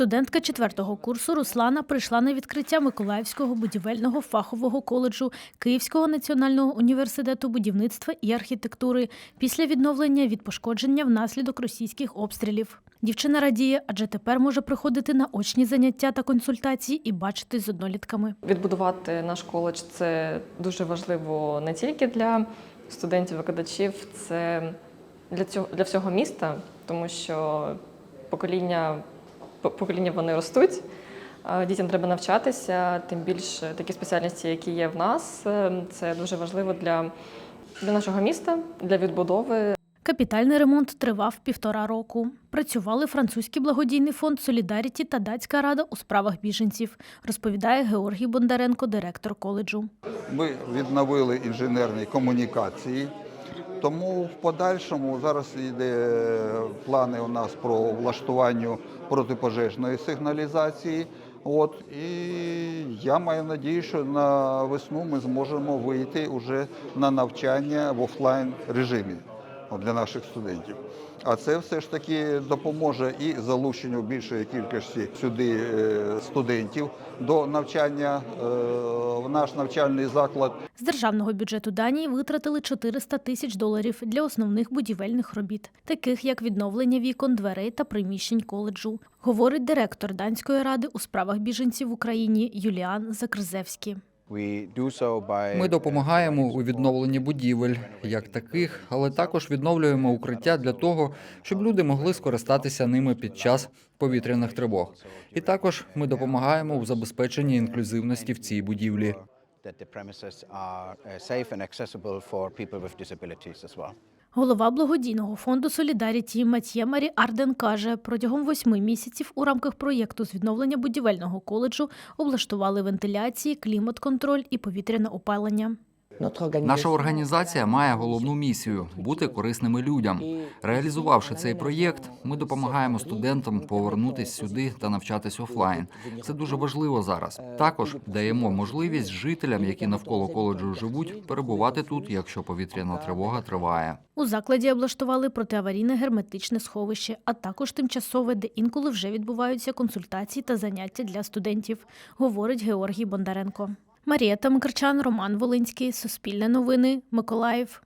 Студентка четвертого курсу Руслана прийшла на відкриття Миколаївського будівельного фахового коледжу Київського національного університету будівництва і архітектури після відновлення від пошкодження внаслідок російських обстрілів. Дівчина радіє, адже тепер може приходити на очні заняття та консультації і бачитись з однолітками. Відбудувати наш коледж це дуже важливо не тільки для студентів, викладачів, це для цього для всього міста, тому що покоління по- покоління вони ростуть. Дітям треба навчатися, тим більше такі спеціальності, які є в нас, е, це дуже важливо для, для нашого міста, для відбудови Капітальний ремонт тривав півтора року. Працювали французький благодійний фонд Солідаріті та датська рада у справах біженців, розповідає Георгій Бондаренко, директор коледжу. Ми відновили інженерні комунікації. Тому в подальшому зараз йде плани у нас про влаштування протипожежної сигналізації. От і я маю надію, що на весну ми зможемо вийти уже на навчання в офлайн режимі для наших студентів. А це все ж таки допоможе і залученню більшої кількості сюди е, студентів до навчання е, в наш навчальний заклад. З державного бюджету Данії витратили 400 тисяч доларів для основних будівельних робіт, таких як відновлення вікон, дверей та приміщень коледжу, говорить директор данської ради у справах біженців в Україні Юліан Закрзевський. Ми допомагаємо у відновленні будівель як таких, але також відновлюємо укриття для того, щоб люди могли скористатися ними під час повітряних тривог. І також ми допомагаємо у забезпеченні інклюзивності в цій будівлі. Голова благодійного фонду Солідаріті Матьє Марі Арден каже, протягом восьми місяців у рамках проєкту з відновлення будівельного коледжу облаштували вентиляції, клімат-контроль і повітряне опалення. Наша організація має головну місію бути корисними людям. Реалізувавши цей проєкт, ми допомагаємо студентам повернутися сюди та навчатись офлайн. Це дуже важливо зараз. Також даємо можливість жителям, які навколо коледжу живуть, перебувати тут, якщо повітряна тривога триває. У закладі облаштували протиаварійне герметичне сховище, а також тимчасове, де інколи вже відбуваються консультації та заняття для студентів, говорить Георгій Бондаренко. Марія Тамкарчан, Роман Волинський, Суспільне новини, Миколаїв.